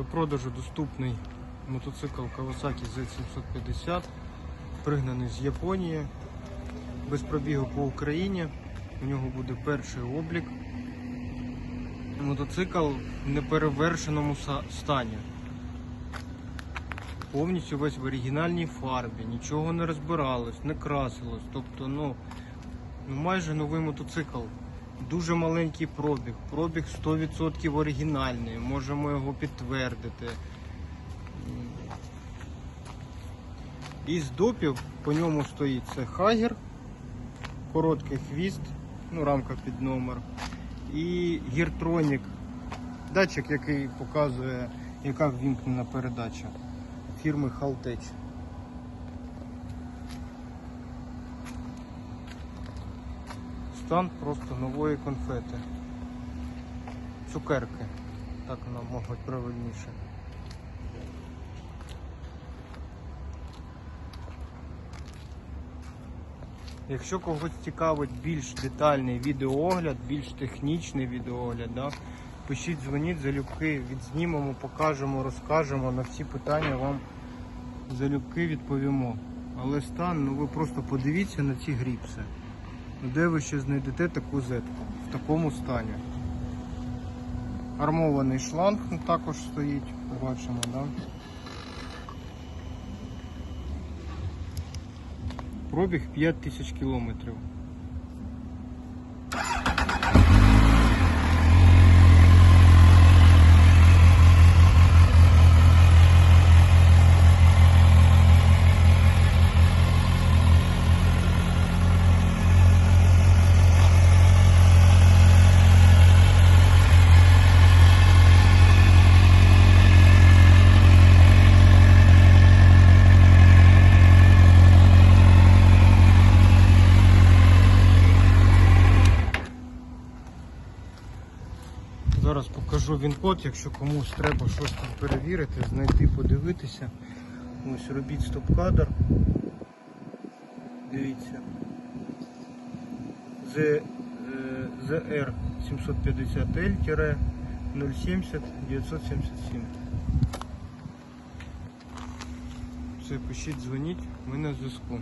До продажу доступний мотоцикл Kawasaki Z750, пригнаний з Японії, без пробігу по Україні. У нього буде перший облік. Мотоцикл в неперевершеному стані. Повністю весь в оригінальній фарбі, нічого не розбиралось, не красилось. Тобто, ну, ну майже новий мотоцикл. Дуже маленький пробіг. Пробіг 100% оригінальний. Можемо його підтвердити. Із допів по ньому стоїть це Хагер, короткий хвіст, ну рамка під номер. І гіртронік, датчик, який показує, яка ввімкнена передача фірми Халтеч. Стан просто нової конфети. Цукерки, так нам можуть правильніше. Якщо когось цікавить більш детальний відеоогляд, більш технічний відеоогляд, да, пишіть, дзвоніть, залюбки відзнімемо, покажемо, розкажемо на всі питання вам залюбки відповімо. Але стан, ну ви просто подивіться на ці гріпси. Де ви ще знайдете таку зетку в такому стані? Армований шланг також стоїть, бачимо, да? Пробіг 5 тисяч кілометрів. Зараз покажу він-код, якщо комусь треба щось там перевірити, знайти, подивитися. Ось робіть стоп-кадр. Дивіться. З, е, ZR 750L 070 977. Все, пишіть, дзвоніть, ми на зв'язку.